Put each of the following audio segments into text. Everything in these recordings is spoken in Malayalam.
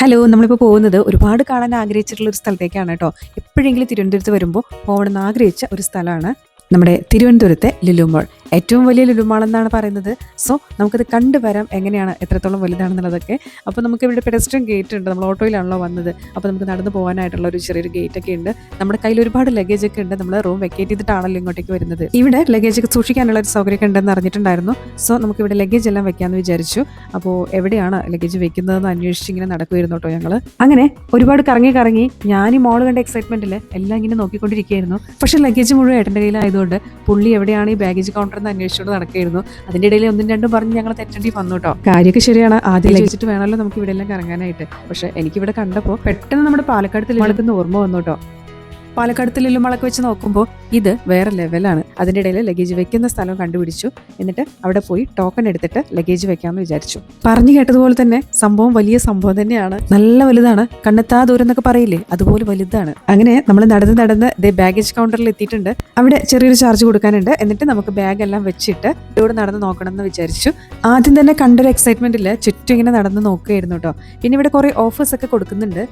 ഹലോ നമ്മളിപ്പോൾ പോകുന്നത് ഒരുപാട് കാണാൻ ആഗ്രഹിച്ചിട്ടുള്ള ഒരു സ്ഥലത്തേക്കാണ് കേട്ടോ. എപ്പോഴെങ്കിലും തിരുവനന്തപുരത്ത് വരുമ്പോൾ പോകണമെന്ന് ആഗ്രഹിച്ച ഒരു സ്ഥലമാണ് നമ്മുടെ തിരുവനന്തപുരത്തെ ലുലുമാൾ ഏറ്റവും വലിയ ലുലുമാളെന്നാണ് പറയുന്നത്. സോ നമുക്കത് കണ്ടുവരാം എങ്ങനെയാണ് എത്രത്തോളം വലുതാണെന്നുള്ളതൊക്കെ. അപ്പോൾ നമുക്ക് ഇവിടെ പെഡസ്ട്രിയൻ ഗേറ്റ് ഉണ്ട്. നമ്മൾ ഓട്ടോയിലാണല്ലോ വന്നത്. അപ്പോൾ നമുക്ക് നടന്നു പോകാനായിട്ടുള്ള ഒരു ചെറിയൊരു ഗേറ്റ് ഒക്കെ ഉണ്ട്. നമ്മുടെ കയ്യിൽ ഒരുപാട് ലഗേജ് ഒക്കെ ഉണ്ട്. നമ്മൾ റൂം വെക്കേറ്റ് ചെയ്തിട്ടാണല്ലോ ഇങ്ങോട്ടേക്ക് വരുന്നത്. ഇവിടെ ലഗേജ് ഒക്കെ സൂക്ഷിക്കാനുള്ള ഒരു സൗകര്യം ഉണ്ടെന്ന് അറിഞ്ഞിട്ടുണ്ടായിരുന്നു. സോ നമുക്ക് ഇവിടെ ലഗേജ് എല്ലാം വെക്കാമെന്ന് വിചാരിച്ചു. അപ്പോൾ എവിടെയാണ് ലഗേജ് വെക്കുന്നതെന്ന് അന്വേഷിച്ച് ഇങ്ങനെ നടക്കുമായിരുന്നു കേട്ടോ ഞങ്ങൾ അങ്ങനെ ഒരുപാട് കറങ്ങി കറങ്ങി ഞാൻ ഈ മോൾ കണ്ട എക്സൈറ്റ്മെന്റിൽ എല്ലാം ഇങ്ങനെ നോക്കിക്കൊണ്ടിരിക്കുകയായിരുന്നു. പക്ഷേ ലഗേജ് മുഴുവൻ ഏട്ടന്റെ കയ്യിലായതുകൊണ്ട് പുള്ളി എവിടെയാണ് ഈ ബാഗേജ് കൗണ്ടർ എന്ന് അന്വേഷിച്ചുകൊണ്ട് നടക്കുകയായിരുന്നു അതിന്റെ ഇടയിൽ ഒന്നും രണ്ടും പറഞ്ഞ് ഞങ്ങൾ തെറ്റേണ്ടി വന്നു കേട്ടോ കാര്യമൊക്കെ ശരിയാണ്. ആദ്യം ലഭിച്ചിട്ട് വേണമല്ലോ നമുക്ക് ഇവിടെ എല്ലാം കറങ്ങാനായിട്ട്. പക്ഷെ എനിക്കിവിടെ കണ്ടപ്പോൾ പെട്ടെന്ന് നമ്മുടെ പാലക്കാട് തിരുവനന്തപുരത്ത് ഓർമ്മ വന്നു കേട്ടോ പാലക്കാട് തില്ലുമളൊക്കെ വെച്ച് നോക്കുമ്പോൾ ഇത് വേറെ ലെവലാണ് അതിന്റെ ഇടയിൽ ലഗേജ് വെക്കുന്ന സ്ഥലം കണ്ടുപിടിച്ചു. എന്നിട്ട് അവിടെ പോയി ടോക്കൺ എടുത്തിട്ട് ലഗേജ് വെക്കാമെന്ന് വിചാരിച്ചു. പറഞ്ഞു കേട്ടതുപോലെ തന്നെ സംഭവം വലിയ സംഭവം തന്നെയാണ്. നല്ല വലുതാണ്. കണ്ണെത്താ ദൂരം എന്നൊക്കെ പറയില്ലേ? അതുപോലെ വലുതാണ്. അങ്ങനെ നമ്മൾ നടന്ന് നടന്ന് ദേ ബാഗേജ് കൗണ്ടറിൽ എത്തിയിട്ടുണ്ട്. അവിടെ ചെറിയൊരു ചാർജ് കൊടുക്കാനുണ്ട്. എന്നിട്ട് നമുക്ക് ബാഗ് എല്ലാം വെച്ചിട്ട് ഇവിടെ നടന്ന് നോക്കണം എന്ന് വിചാരിച്ചു. ആദ്യം തന്നെ കണ്ടൊരു എക്സൈറ്റ്മെന്റിൽ ചുറ്റും ഇങ്ങനെ നടന്ന് നോക്കുകയായിരുന്നു കേട്ടോ. പിന്നെ ഇവിടെ കുറേ ഓഫേഴ്സ് ഒക്കെ കൊടുക്കുന്നുണ്ട്.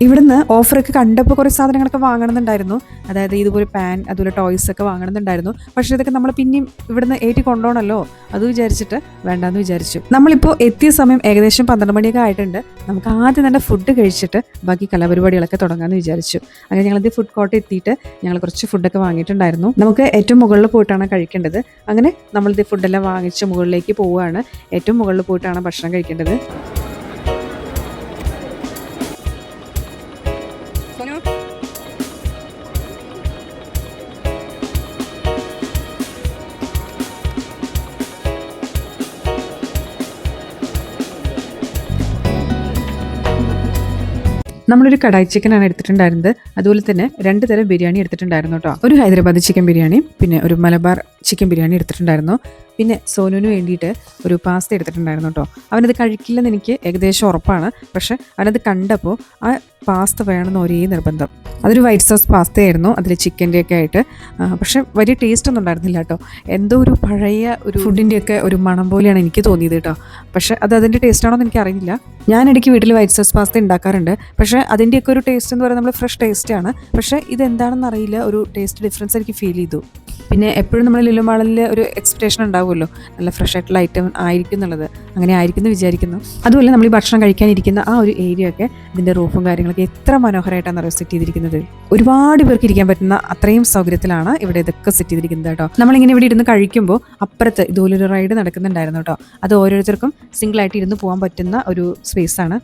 ഇവിടുന്ന് ഓഫറൊക്കെ കണ്ടപ്പോൾ കുറേ സാധനങ്ങളൊക്കെ വാങ്ങണമെന്നുണ്ടായിരുന്നു. അതായത് ഇതുപോലെ പാൻ അതുപോലെ ടോയ്സ് ഒക്കെ വാങ്ങണമെന്നുണ്ടായിരുന്നു. പക്ഷേ ഇതൊക്കെ നമ്മൾ പിന്നെയും ഇവിടുന്ന് ഏറ്റി കൊണ്ടുപോകണമല്ലോ? അത് വിചാരിച്ചിട്ട് വേണ്ടാന്ന് വിചാരിച്ചു. നമ്മളിപ്പോൾ എത്തിയ സമയം ഏകദേശം പന്ത്രണ്ട് മണിയൊക്കെ ആയിട്ടുണ്ട്. നമുക്ക് ആദ്യം തന്നെ ഫുഡ് കഴിച്ചിട്ട് ബാക്കി കലാപരിപാടികളൊക്കെ തുടങ്ങാമെന്ന് വിചാരിച്ചു. അങ്ങനെ ഞങ്ങൾ ഞങ്ങളത് ഫുഡ് കോർട്ട് എത്തിയിട്ട് ഞങ്ങൾ കുറച്ച് ഫുഡൊക്കെ വാങ്ങിയിട്ടുണ്ടായിരുന്നു. നമുക്ക് ഏറ്റവും മുകളിൽ പോയിട്ടാണ് കഴിക്കേണ്ടത്. അങ്ങനെ നമ്മളിത് ഫുഡെല്ലാം വാങ്ങിച്ച് മുകളിലേക്ക് പോവുകയാണ്. ഏറ്റവും മുകളിൽ പോയിട്ടാണ് ഭക്ഷണം കഴിക്കേണ്ടത്. നമ്മളൊരു കടായി ചിക്കനാണ് എടുത്തിട്ടുണ്ടായിരുന്നത്. അതുപോലെ തന്നെ രണ്ട് തരം ബിരിയാണി എടുത്തിട്ടുണ്ടായിരുന്നു കേട്ടോ. ഒരു ഹൈദരാബാദ് ചിക്കൻ ബിരിയാണി പിന്നെ ഒരു മലബാർ ചിക്കൻ ബിരിയാണി എടുത്തിട്ടുണ്ടായിരുന്നു. പിന്നെ സോനുവിന് വേണ്ടിയിട്ട് ഒരു പാസ്ത എടുത്തിട്ടുണ്ടായിരുന്നു കേട്ടോ. അവനത് കഴിക്കില്ലെന്ന് എനിക്ക് ഏകദേശം ഉറപ്പാണ്. പക്ഷെ അവനത് കണ്ടപ്പോൾ ആ പാസ്ത വേണമെന്ന് ഒരേ നിർബന്ധം. അതൊരു വൈറ്റ് സോസ് പാസ്തയായിരുന്നു അതിൽ ചിക്കന്റെ ഒക്കെ ആയിട്ട്. പക്ഷെ വലിയ ടേസ്റ്റ് ഒന്നും ഉണ്ടായിരുന്നില്ല കേട്ടോ. എന്തോ ഒരു പഴയ ഒരു ഫുഡിന്റെയൊക്കെ ഒരു മണം പോലെയാണ് എനിക്ക് തോന്നിയത് കേട്ടോ. പക്ഷെ അത് അതിന്റെ ടേസ്റ്റ് ആണോ എന്ന് എനിക്ക് അറിയില്ല ഞാൻ ഇടയ്ക്ക് വീട്ടിൽ വൈറ്റ് സോസ് പാസ്ത ഉണ്ടാക്കാറുണ്ട്. പക്ഷേ അതിന്റെയൊക്കെ ഒരു ടേസ്റ്റ് എന്ന് പറയുന്നത് നമ്മൾ ഫ്രഷ് ടേസ്റ്റ് ആണ്. പക്ഷേ ഇത് എന്താണെന്ന് അറിയില്ല. ഒരു ടേസ്റ്റ് ഡിഫറൻസ് എനിക്ക് ഫീൽ ചെയ്തു. പിന്നെ എപ്പോഴും നമ്മൾ ലുലുമാളിൽ ഒരു എക്സ്പെക്ടേഷൻ ഉണ്ടാവുമല്ലോ. നല്ല ഫ്രഷ് ആയിട്ടുള്ള ഐറ്റം ആയിരിക്കും എന്നുള്ളത്. അങ്ങനെ ആയിരിക്കും എന്ന് വിചാരിക്കുന്നു. അതുപോലെ നമ്മൾ ഈ ഭക്ഷണം കഴിക്കാനിരിക്കുന്ന ആ ഒരു ഏരിയ ഒക്കെ ഇതിന്റെ റൂഫും കാര്യങ്ങളൊക്കെ എത്ര മനോഹരമായിട്ടാണ് അറിയാം സെറ്റ് ചെയ്തിരിക്കുന്നത്. ഒരുപാട് പേർക്ക് ഇരിക്കാൻ പറ്റുന്ന അത്രയും സൗകര്യത്തിലാണ് ഇവിടെ ഇതൊക്കെ സെറ്റ് ചെയ്തിരിക്കുന്നത് കേട്ടോ. നമ്മളിങ്ങനെ ഇവിടെ ഇരുന്ന് കഴിക്കുമ്പോൾ അപ്പുറത്ത് ഇതുപോലൊരു റൈഡ് നടക്കുന്നുണ്ടായിരുന്നു കേട്ടോ. അത് ഓരോരുത്തർക്കും സിംഗിൾ ആയിട്ട് ഇരുന്ന് പോകാൻ പറ്റുന്ന ഒരു സ്പേസ് ആണ്.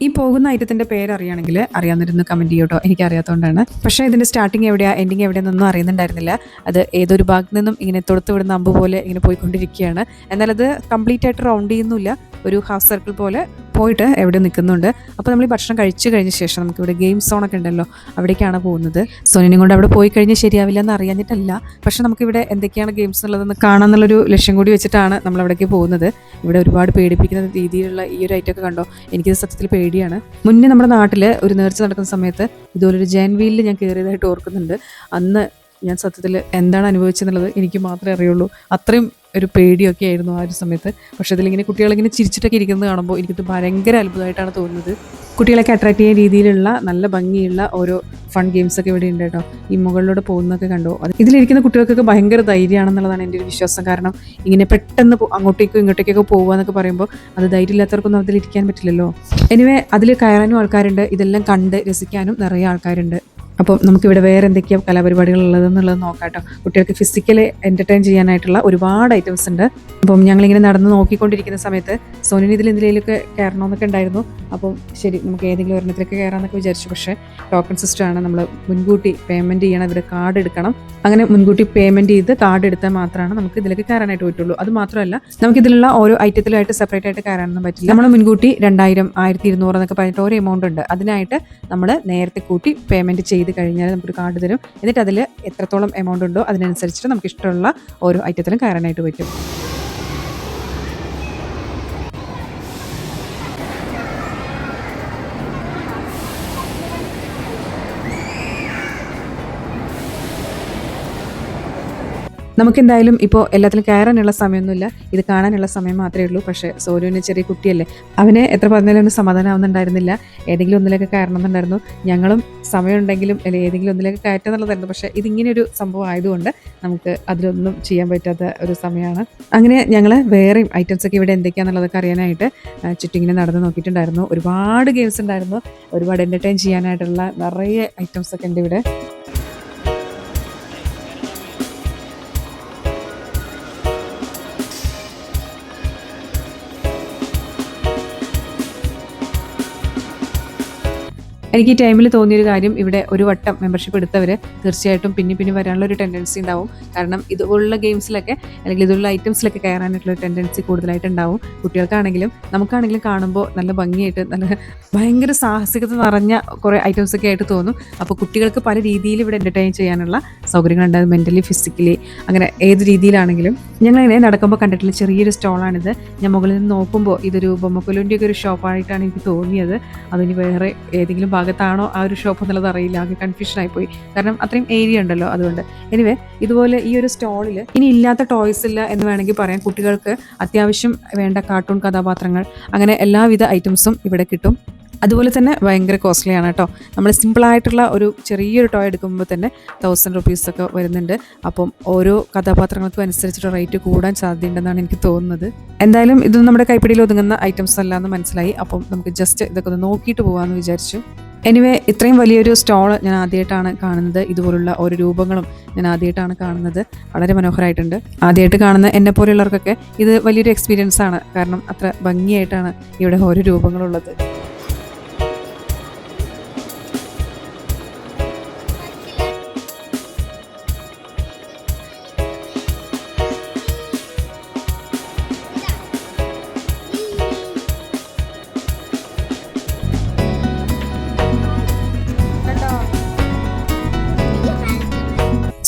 ഈ പോകുന്ന ഐറ്റത്തിന്റെ പേര് അറിയുകയാണെങ്കിൽ അറിയാവുന്നിരുന്ന് കമന്റ് ചെയ്യും എനിക്ക് അറിയാത്തതുകൊണ്ടാണ് പക്ഷെ ഇതിന്റെ സ്റ്റാർട്ടിങ് എവിടെയാ എൻഡിങ് എവിടെയാണെന്നൊന്നും അറിയുന്നുണ്ടായിരുന്നില്ല. അത് ഏതൊരു ഭാഗത്ത് നിന്നും ഇങ്ങനെ തൊടുത്ത് വിടുന്ന അമ്പ് പോലെ ഇങ്ങനെ പോയിക്കൊണ്ടിരിക്കുകയാണ്. എന്നാൽ അത് കംപ്ലീറ്റ് ആയിട്ട് റൗണ്ട് ചെയ്യുന്നില്ല. ഒരു ഹാഫ് സർക്കിൾ പോലെ പോയിട്ട് എവിടെ നിൽക്കുന്നുണ്ട്. അപ്പോൾ നമ്മൾ ഈ ഭക്ഷണം കഴിച്ചു കഴിഞ്ഞ ശേഷം നമുക്ക് ഇവിടെ ഗെയിം സോണൊക്കെ ഉണ്ടല്ലോ അവിടേക്കാണ് പോകുന്നത്. സോനിനും കൊണ്ട് അവിടെ പോയി കഴിഞ്ഞാൽ ശരിയാവില്ല എന്ന് അറിയാഞ്ഞിട്ടല്ല. പക്ഷെ നമുക്കിവിടെ എന്തൊക്കെയാണ് ഗെയിംസ് ഉള്ളതെന്ന് കാണാമെന്നുള്ളൊരു ലക്ഷ്യം കൂടി വെച്ചിട്ടാണ് നമ്മൾ അവിടേക്ക് പോകുന്നത്. ഇവിടെ ഒരുപാട് പേടിപ്പിക്കുന്ന രീതിയിലുള്ള ഈ ഒരു ഐറ്റമൊക്കെ കണ്ടോ? എനിക്കിത് സത്യത്തിൽ പേടിയാണ്. മുന്നേ നമ്മുടെ നാട്ടിൽ ഒരു നേർച്ച നടക്കുന്ന സമയത്ത് ഇതുപോലൊരു ജയൻ വീലിൽ ഞാൻ കയറിയതായിട്ട് ഓർക്കുന്നുണ്ട്. അന്ന് ഞാൻ സത്യത്തിൽ എന്താണ് അനുഭവിച്ചെന്നുള്ളത് എനിക്ക് മാത്രമേ അറിയുള്ളൂ. അത്രയും ഒരു പേടിയൊക്കെ ആയിരുന്നു ആ ഒരു സമയത്ത്. പക്ഷേ ഇതിലിങ്ങനെ കുട്ടികളിങ്ങനെ ചിരിച്ചിട്ടൊക്കെ ഇരിക്കുന്നത് കാണുമ്പോൾ എനിക്കത് ഭയങ്കര അത്ഭുതമായിട്ടാണ് തോന്നുന്നത്. കുട്ടികളൊക്കെ അട്രാക്ട് ചെയ്യുന്ന രീതിയിലുള്ള നല്ല ഭംഗിയുള്ള ഓരോ ഫൺ ഗെയിംസ് ഒക്കെ ഇവിടെ ഉണ്ട് കേട്ടോ. ഈ മുകളിലൂടെ പോകുന്നതൊക്കെ കണ്ടോ. അത് ഇതിലിരിക്കുന്ന കുട്ടികൾക്കൊക്കെ ഭയങ്കര ധൈര്യമാണെന്നുള്ളതാണ് എന്റെ ഒരു വിശ്വാസം. കാരണം ഇങ്ങനെ പെട്ടെന്ന് അങ്ങോട്ടേക്കും ഇങ്ങോട്ടേക്കൊക്കെ പോകുക എന്നൊക്കെ പറയുമ്പോൾ അത് ധൈര്യമില്ലാത്തവർക്കൊന്നും അതിലിരിക്കാൻ പറ്റില്ലല്ലോ. എനിവേ അതിൽ കയറാനും ആൾക്കാരുണ്ട്. ഇതെല്ലാം കണ്ട് രസിക്കാനും നിറയെ ആൾക്കാരുണ്ട്. അപ്പം നമുക്കിവിടെ വേറെ എന്തൊക്കെയാണ് കലാപരിപാടികൾ ഉള്ളതെന്നുള്ളത് നോക്കാട്ടോ. കുട്ടികൾക്ക് ഫിസിക്കലി എന്റർടൈൻ ചെയ്യാനായിട്ടുള്ള ഒരുപാട് ഐറ്റംസ് ഉണ്ട്. അപ്പം ഞങ്ങളിങ്ങനെ നടന്ന് നോക്കിക്കൊണ്ടിരിക്കുന്ന സമയത്ത് സോനിന് ഇതിൽ എന്തിലേലൊക്കെ കയറണമെന്നൊക്കെ ഉണ്ടായിരുന്നു. അപ്പം ശരി നമുക്ക് ഏതെങ്കിലും ഒരെണ്ണത്തിലൊക്കെ കയറാമെന്നൊക്കെ വിചാരിച്ചു. പക്ഷേ ടോക്കൺ സിസ്റ്റമാണ് നമ്മൾ മുൻകൂട്ടി പേയ്മെന്റ് ചെയ്യണം ഇവിടെ കാർഡ് എടുക്കണം. അങ്ങനെ മുൻകൂട്ടി പേയ്മെന്റ് ചെയ്ത് കാർഡ് എടുത്താൽ മാത്രമാണ് നമുക്ക് ഇതിലേക്ക് കയറാനായിട്ട് പറ്റുള്ളൂ. അത് മാത്രമല്ല നമുക്ക് ഇതിലുള്ള ഓരോ ഐറ്റത്തിലായിട്ട് സെപ്പറേറ്റ് ആയിട്ട് കയറാനൊന്നും പറ്റില്ല. നമ്മൾ മുൻകൂട്ടി രണ്ടായിരം ആയിരത്തി ഇരുന്നൂറ് എന്നൊക്കെ പറഞ്ഞിട്ട് ഓരോ എമൗണ്ട് ഉണ്ട്. അതിനായിട്ട് നമ്മൾ നേരത്തെ കൂട്ടി പേയ്മെന്റ് ചെയ്ത് കഴിഞ്ഞാൽ നമുക്കൊരു കാർഡ് തരും. എന്നിട്ട് അതിൽ എത്രത്തോളം എമൗണ്ട് ഉണ്ടോ അതിനനുസരിച്ചിട്ട് നമുക്ക് ഇഷ്ടമുള്ള ഓരോ ഐറ്റത്തിലും കയറാനായിട്ട് പറ്റും. നമുക്ക് എന്തായാലും ഇപ്പോൾ എല്ലാത്തിലും കയറാനുള്ള സമയമൊന്നുമില്ല. ഇത് കാണാനുള്ള സമയം മാത്രമേ ഉള്ളൂ. പക്ഷേ സോനുവിന് ചെറിയ കുട്ടിയല്ലേ അവനെ എത്ര പറഞ്ഞാലും സമാധാനം ആവുന്നുണ്ടായിരുന്നില്ല ഏതെങ്കിലും ഒന്നിലൊക്കെ കയറണം എന്നുണ്ടായിരുന്നു ഞങ്ങളും സമയമുണ്ടെങ്കിലും അല്ലെങ്കിൽ ഏതെങ്കിലും ഒന്നിലേക്ക് കയറ്റുക എന്നുള്ളതായിരുന്നു. പക്ഷേ ഇതിങ്ങനെ ഒരു സംഭവം ആയതുകൊണ്ട് നമുക്ക് അതിലൊന്നും ചെയ്യാൻ പറ്റാത്ത ഒരു സമയമാണ്. അങ്ങനെ ഞങ്ങൾ വേറെയും ഐറ്റംസൊക്കെ ഇവിടെ എന്തൊക്കെയാണെന്നുള്ളതൊക്കെ അറിയാനായിട്ട് ചുറ്റിങ്ങനെ നടന്ന് നോക്കിയിട്ടുണ്ടായിരുന്നു. ഒരുപാട് ഗെയിംസ് ഉണ്ടായിരുന്നു. ഒരുപാട് എന്റർടൈൻ ചെയ്യാനായിട്ടുള്ള നിറയെ ഐറ്റംസൊക്കെ ഉണ്ട് ഇവിടെ. എനിക്ക് ഈ ടൈമിൽ തോന്നിയൊരു കാര്യം ഇവിടെ ഒരു വട്ടം മെമ്പർഷിപ്പ് എടുത്തവർ തീർച്ചയായിട്ടും പിന്നെ പിന്നെ വരാനുള്ള ഒരു ടെൻഡൻസി ഉണ്ടാവും കാരണം ഇതുപോലുള്ള ഗെയിംസിലൊക്കെ അല്ലെങ്കിൽ ഇതുപോലുള്ള ഐറ്റംസിലൊക്കെ കയറാനായിട്ടുള്ള ടെൻഡൻസി കൂടുതലായിട്ട് ഉണ്ടാവും കുട്ടികൾക്കാണെങ്കിലും നമുക്കാണെങ്കിലും കാണുമ്പോൾ നല്ല ഭംഗിയായിട്ട് നല്ല ഭയങ്കര സാഹസികത നിറഞ്ഞ കുറേ ഐറ്റംസ് ഒക്കെ ആയിട്ട് തോന്നും. അപ്പോൾ കുട്ടികൾക്ക് പല രീതിയിൽ ഇവിടെ എന്റർടൈൻ ചെയ്യാനുള്ള സൗകര്യങ്ങളുണ്ട്. മെന്റലി ഫിസിക്കലി അങ്ങനെ ഏത് രീതിയിലാണെങ്കിലും. ഞങ്ങളിങ്ങനെ നടക്കുമ്പോൾ കണ്ടിട്ടുള്ള ചെറിയൊരു സ്റ്റോളാണിത് ഞാൻ മുകളിൽ നിന്ന് നോക്കുമ്പോൾ ഇതൊരു ബൊമ്മക്കൊലുന്റെ ഒക്കെ ഒരു ഷോപ്പായിട്ടാണ് എനിക്ക് തോന്നിയത്. അതിന് വേറെ ഏതെങ്കിലും ഭാഗത്താണോ ആ ഒരു ഷോപ്പ് എന്നുള്ളത് അറിയില്ല ആകെ കൺഫ്യൂഷൻ പോയി കാരണം അത്രയും ഏരിയ ഉണ്ടല്ലോ അതുകൊണ്ട്. എനിവേ ഇതുപോലെ ഈ ഒരു സ്റ്റോളിൽ ഇനി ഇല്ലാത്ത ടോയ്സ് ഇല്ല എന്ന് വേണമെങ്കിൽ പറയാം. കുട്ടികൾക്ക് അത്യാവശ്യം വേണ്ട കാർട്ടൂൺ കഥാപാത്രങ്ങൾ അങ്ങനെ എല്ലാവിധ ഐറ്റംസും ഇവിടെ കിട്ടും. അതുപോലെ തന്നെ ഭയങ്കര കോസ്റ്റ്ലിയാണ് കേട്ടോ. നമ്മൾ സിമ്പിളായിട്ടുള്ള ഒരു ചെറിയൊരു ടോയ് എടുക്കുമ്പോൾ തന്നെ തൗസൻഡ് റുപ്പീസൊക്കെ വരുന്നുണ്ട്. അപ്പം ഓരോ കഥാപാത്രങ്ങൾക്കും അനുസരിച്ചിട്ട് റേറ്റ് കൂടാൻ സാധ്യതയുണ്ടെന്നാണ് എനിക്ക് തോന്നുന്നത്. എന്തായാലും ഇതൊന്നും നമ്മുടെ കൈപ്പിടിയിൽ ഒതുങ്ങുന്ന ഐറ്റംസ് അല്ല എന്ന് മനസ്സിലായി. അപ്പം നമുക്ക് ജസ്റ്റ് ഇതൊക്കെ ഒന്ന് നോക്കിയിട്ട് പോകാമെന്ന് വിചാരിച്ചു. എനിവേ ഇത്രയും വലിയൊരു സ്റ്റോൾ ഞാൻ ആദ്യമായിട്ടാണ് കാണുന്നത്. ഇതുപോലുള്ള ഓരോ രൂപങ്ങളും ഞാൻ ആദ്യമായിട്ടാണ് കാണുന്നത്. വളരെ മനോഹരമായിട്ടുണ്ട് ആദ്യമായിട്ട് കാണുന്ന എന്നെ പോലെയുള്ളവർക്കൊക്കെ ഇത് വലിയൊരു എക്സ്പീരിയൻസ് ആണ്. കാരണം അത്ര ഭംഗിയായിട്ടാണ് ഇവിടെ ഓരോ രൂപങ്ങളുള്ളത്.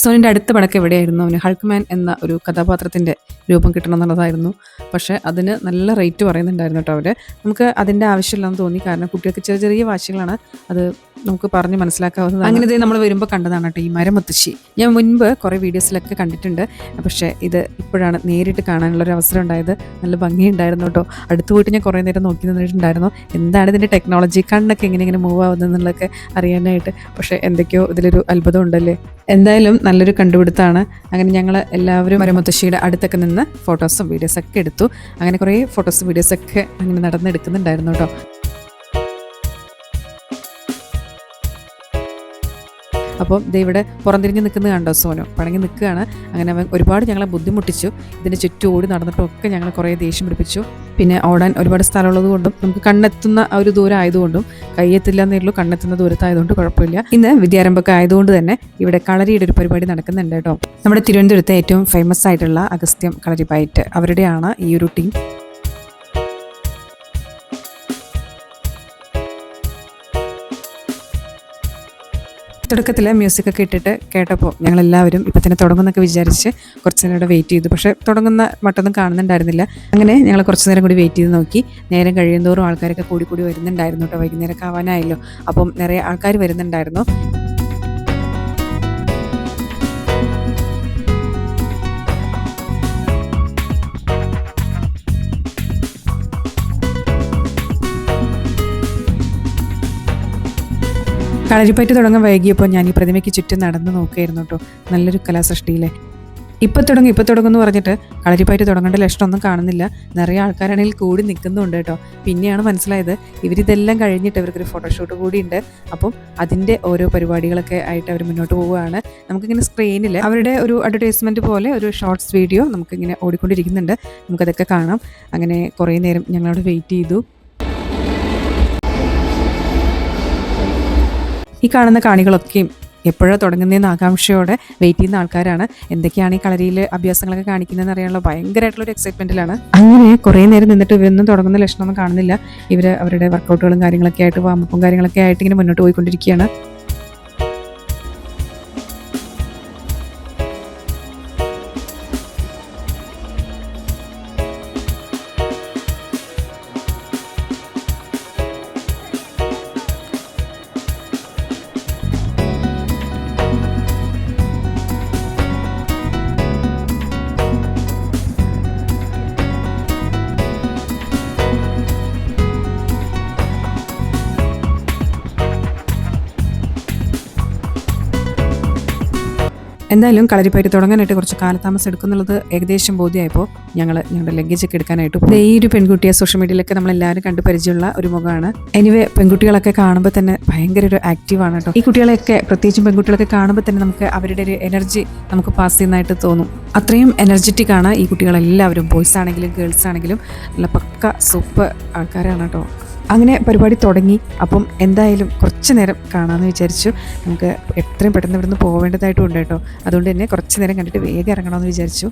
സോനിന്റെ അടുത്ത പടക്കം എവിടെയായിരുന്നു? അവന് ഹൾക്ക്മാൻ എന്ന ഒരു കഥാപാത്രത്തിന്റെ രൂപം കിട്ടണം എന്നുള്ളതായിരുന്നു പക്ഷേ അതിന് നല്ല റേറ്റ് പറയുന്നുണ്ടായിരുന്നു കേട്ടോ അവർ നമുക്ക് അതിന്റെ ആവശ്യമില്ലെന്ന് തോന്നി. കാരണം കുട്ടികൾക്ക് ചെറിയ ചെറിയ വാശികളാണ്. അത് നമുക്ക് പറഞ്ഞ് മനസ്സിലാക്കാവുന്നത് അങ്ങനെ ഇത് നമ്മൾ വരുമ്പോൾ കണ്ടതാണ് കേട്ടോ ഈ മരമുത്തശ്ശി. ഞാൻ മുൻപ് കുറേ വീഡിയോസിലൊക്കെ കണ്ടിട്ടുണ്ട്. പക്ഷേ ഇത് ഇപ്പോഴാണ് നേരിട്ട് കാണാനുള്ള ഒരു അവസരം ഉണ്ടായത്. നല്ല ഭംഗിയുണ്ടായിരുന്നു കേട്ടോ. അടുത്ത് പോയിട്ട് ഞാൻ കുറേ നേരം നോക്കി നിന്നിട്ടുണ്ടായിരുന്നു. എന്താണ് ഇതിന്റെ ടെക്നോളജി കണ്ണൊക്കെ എങ്ങനെ ഇങ്ങനെ മൂവ് ആവുന്നതെന്നുള്ളതൊക്കെ അറിയാനായിട്ട്. പക്ഷേ എന്തൊക്കെയോ ഇതിലൊരു അത്ഭുതം ഉണ്ടല്ലേ? എന്തായാലും നല്ലൊരു കണ്ടുപിടുത്തമാണ്. അങ്ങനെ ഞങ്ങൾ എല്ലാവരും മരമുത്തശ്ശിയുടെ അടുത്തൊക്കെ നിന്ന് ഫോട്ടോസും വീഡിയോസൊക്കെ എടുത്തു. അങ്ങനെ കുറേ ഫോട്ടോസും വീഡിയോസൊക്കെ അങ്ങനെ നടന്നെടുക്കുന്നുണ്ടായിരുന്നു കേട്ടോ. അപ്പം ദേ ഇവിടെ പുറംതിരിഞ്ഞ് നിൽക്കുന്നത് കണ്ടോ സോനു? പണങ്ങി നിൽക്കുകയാണ്. അങ്ങനെ അവൻ ഒരുപാട് ഞങ്ങളെ ബുദ്ധിമുട്ടിച്ചു. ഇതിന് ചുറ്റും ഓടി നടന്നിട്ടൊക്കെ ഞങ്ങൾ കുറേ ദേഷ്യം പിടിപ്പിച്ചു. പിന്നെ ഓടാൻ ഒരുപാട് സ്ഥലമുള്ളത് കൊണ്ടും നമുക്ക് കണ്ണെത്തുന്ന ആ ഒരു ദൂരം ആയതുകൊണ്ടും കയ്യെത്തില്ല എന്നുള്ളൂ കണ്ണെത്തുന്ന ദൂരത്തായതുകൊണ്ട് കുഴപ്പമില്ല. ഇന്ന് വിദ്യാരംഭമൊക്കെ ആയതുകൊണ്ട് തന്നെ ഇവിടെ കളരിയുടെ ഒരു പരിപാടി നടക്കുന്നുണ്ട് കേട്ടോ. നമ്മുടെ തിരുവനന്തപുരത്തെ ഏറ്റവും ഫേമസ് ആയിട്ടുള്ള അഗസ്ത്യം കളരി അവരുടെയാണ് ഈ ഒരു ടീം തുടക്കത്തിൽ മ്യൂസിക് ഒക്കെ ഇട്ടിട്ട് കേട്ടപ്പോൾ ഞങ്ങളെല്ലാവരും ഇപ്പം തന്നെ തുടങ്ങുന്നൊക്കെ വിചാരിച്ച് കുറച്ച് നേരം ഇവിടെ വെയിറ്റ് ചെയ്തു. പക്ഷേ തുടങ്ങുന്ന മട്ടൊന്നും കാണുന്നുണ്ടായിരുന്നില്ല. അങ്ങനെ ഞങ്ങൾ കുറച്ച് നേരം കൂടി വെയിറ്റ് ചെയ്ത് നോക്കി. നേരം കഴിയുന്തോറും ആൾക്കാരൊക്കെ കൂടി കൂടി വരുന്നുണ്ടായിരുന്നു കേട്ടോ. വൈകുന്നേരം ആവാനായല്ലോ. അപ്പം നിറയെ ആൾക്കാർ വരുന്നുണ്ടായിരുന്നു. കളരിപ്പയറ്റ് തുടങ്ങാൻ വൈകിയപ്പോൾ ഞാൻ ഈ പ്രതിമയ്ക്ക് ചുറ്റും നടന്നു നോക്കുകയായിരുന്നു കേട്ടോ നല്ലൊരു കലാസൃഷ്ടിയിലെ. ഇപ്പം തുടങ്ങും ഇപ്പം തുടങ്ങും എന്ന് പറഞ്ഞിട്ട് കളരിപ്പയറ്റ് തുടങ്ങേണ്ട ലക്ഷണമൊന്നും കാണുന്നില്ല. നിറയെ ആൾക്കാരാണെങ്കിൽ കൂടി നിൽക്കുന്നുണ്ട് കേട്ടോ പിന്നെയാണ് മനസ്സിലായത് ഇവരിതെല്ലാം കഴിഞ്ഞിട്ട് ഇവർക്കൊരു ഫോട്ടോഷൂട്ട് കൂടി ഉണ്ട്. അപ്പം അതിന്റെ ഓരോ പരിപാടികളൊക്കെ ആയിട്ട് അവർ മുന്നോട്ട് പോവുകയാണ്. നമുക്കിങ്ങനെ സ്ക്രീനിൽ അവരുടെ ഒരു അഡ്വർടൈസ്മെന്റ് പോലെ ഒരു ഷോർട്സ് വീഡിയോ നമുക്കിങ്ങനെ ഓടിക്കൊണ്ടിരിക്കുന്നുണ്ട്. നമുക്കതൊക്കെ കാണാം. അങ്ങനെ കുറേ നേരം ഞങ്ങളവിടെ വെയിറ്റ് ചെയ്തു. ഈ കാണുന്ന കാണികളൊക്കെയും എപ്പോഴാണ് തുടങ്ങുന്നതെന്ന് ആകാംക്ഷയോടെ വെയിറ്റ് ചെയ്യുന്ന ആൾക്കാരാണ്. എന്തൊക്കെയാണ് ഈ കളരിയിൽ അഭ്യാസങ്ങളൊക്കെ കാണിക്കുന്നതെന്ന് അറിയാനുള്ള ഭയങ്കരമായിട്ടുള്ള ഒരു എക്സൈറ്റ്മെന്റിലാണ് അങ്ങനെ കുറേ നേരം നിന്നിട്ട് ഇവരൊന്നും തുടങ്ങുന്ന ലക്ഷണമൊന്നും കാണുന്നില്ല. ഇവർ അവരുടെ വർക്കൗട്ടുകളും കാര്യങ്ങളൊക്കെ ആയിട്ട് വാമപ്പും കാര്യങ്ങളൊക്കെ ആയിട്ട് ഇങ്ങനെ മുന്നോട്ട് പോയിക്കൊണ്ടിരിക്കുകയാണ്. എന്തായാലും കളരിപ്പയറ്റ് തുടങ്ങാനായിട്ട് കുറച്ച് കാലതാമസം എടുക്കുന്നുള്ളത് ഏകദേശം ബോധ്യമായപ്പോൾ ഞങ്ങൾ ഞങ്ങളുടെ ലഗേജ് ഒക്കെ എടുക്കാനായിട്ട് ഈ ഒരു പെൺകുട്ടിയെ സോഷ്യൽ മീഡിയയിലൊക്കെ നമ്മളെല്ലാവരും കണ്ടു പരിചയമുള്ള ഒരു മുഖമാണ്. എനിവേ പെൺകുട്ടികളൊക്കെ കാണുമ്പോൾ തന്നെ ഭയങ്കര ഒരു ആക്റ്റീവാണ് കേട്ടോ. ഈ കുട്ടികളെയൊക്കെ പ്രത്യേകിച്ചും പെൺകുട്ടികളൊക്കെ കാണുമ്പോൾ തന്നെ നമുക്ക് അവരുടെ ഒരു എനർജി നമുക്ക് പാസ് ചെയ്യുന്നതായിട്ട് തോന്നും. അത്രയും എനർജറ്റിക് ആണ് ഈ കുട്ടികളെല്ലാവരും ബോയ്സ് ആണെങ്കിലും ഗേൾസ് ആണെങ്കിലും. നല്ല പക്ക സൂപ്പർ ആൾക്കാരാണ് കേട്ടോ. അങ്ങനെ പരിപാടി തുടങ്ങി. അപ്പം എന്തായാലും കുറച്ച് നേരം കാണാമെന്ന് വിചാരിച്ചു. നമുക്ക് എത്രയും പെട്ടെന്ന് ഇവിടുന്ന് പോവേണ്ടതായിട്ടും ഉണ്ട് കേട്ടോ. അതുകൊണ്ട് തന്നെ കുറച്ച് നേരം കണ്ടിട്ട് വേഗം ഇറങ്ങണമെന്ന് വിചാരിച്ചു.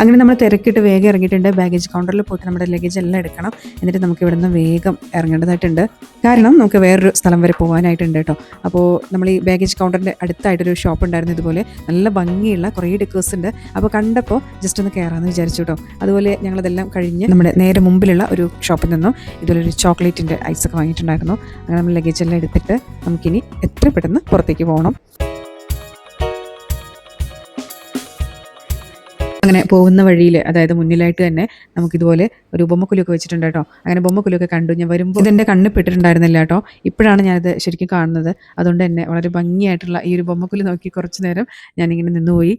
അങ്ങനെ നമ്മൾ തിരക്കിട്ട് വേഗം ഇറങ്ങിയിട്ടുണ്ട്. ബാഗേജ് കൗണ്ടറിൽ പോയിട്ട് നമ്മുടെ ലഗേജ് എല്ലാം എടുക്കണം. എന്നിട്ട് നമുക്ക് ഇവിടുന്ന് വേഗം ഇറങ്ങേണ്ടതായിട്ടുണ്ട്. കാരണം നമുക്ക് വേറൊരു സ്ഥലം വരെ പോകാനായിട്ടുണ്ട് കേട്ടോ. അപ്പോൾ നമ്മൾ ഈ ബാഗേജ് കൗണ്ടറിന്റെ അടുത്തായിട്ടൊരു ഷോപ്പ് ഉണ്ടായിരുന്നു ഇതുപോലെ. നല്ല ഭംഗിയുള്ള കുറേ ഡെക്കേഴ്സ് ഉണ്ട്. അപ്പോൾ കണ്ടപ്പോൾ ജസ്റ്റ് ഒന്ന് കയറാമെന്ന് വിചാരിച്ചു കേട്ടോ. അതുപോലെ ഞങ്ങളതെല്ലാം കഴിഞ്ഞ് നമ്മുടെ നേരെ മുമ്പിലുള്ള ഒരു ഷോപ്പിൽ നിന്നും ഇതുപോലെ ഒരു ചോക്ലേറ്റിന്റെ ഐസൊക്കെ വാങ്ങിയിട്ടുണ്ടായിരുന്നു. അങ്ങനെ നമ്മൾ ലഗേജ് എല്ലാം എടുത്തിട്ട് നമുക്കിനി എത്ര പെട്ടെന്ന് പുറത്തേക്ക് പോകണം അങ്ങനെ പോകുന്ന വഴിയിൽ അതായത് മുന്നിലായിട്ട് തന്നെ നമുക്കിതുപോലെ ഒരു ബൊമ്മക്കുലിയൊക്കെ വെച്ചിട്ടുണ്ട് കേട്ടോ. അങ്ങനെ ബൊമ്മക്കുലിയൊക്കെ കണ്ടു. ഞാൻ വരുമ്പോൾ ഇതെന്റെ കണ്ണിൽ പെട്ടിട്ടുണ്ടായിരുന്നില്ല കേട്ടോ. ഇപ്പോഴാണ് ഞാനിത് ശരിക്കും കാണുന്നത്. അതുകൊണ്ട് തന്നെ വളരെ ഭംഗിയായിട്ടുള്ള ഈ ഒരു ബൊമ്മക്കുലി നോക്കി കുറച്ചു നേരം ഞാനിങ്ങനെ നിന്നുപോയി.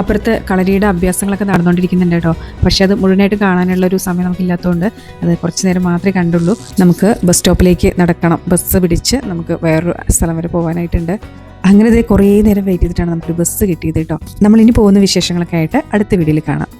അപ്പുറത്ത് കളരിയുടെ അഭ്യാസങ്ങളൊക്കെ നടന്നുകൊണ്ടിരിക്കുന്നുണ്ട് കേട്ടോ. പക്ഷേ അത് മുഴുവനായിട്ട് കാണാനുള്ള ഒരു സമയം നമുക്കില്ലാത്തതുകൊണ്ട് അത് കുറച്ച് നേരം മാത്രമേ കണ്ടുള്ളൂ. നമുക്ക് ബസ് സ്റ്റോപ്പിലേക്ക് നടക്കണം. ബസ് പിടിച്ച് നമുക്ക് വേറൊരു സ്ഥലം വരെ പോകാനായിട്ടുണ്ട് അങ്ങനെ ഇത് കുറേ നേരം വെയിറ്റ് ചെയ്തിട്ടാണ് നമുക്ക് ബസ് കിട്ടിയത് കേട്ടോ. നമ്മളിനി പോകുന്ന വിശേഷങ്ങളൊക്കെ ആയിട്ട് അടുത്ത വീഡിയോയിൽ കാണാം.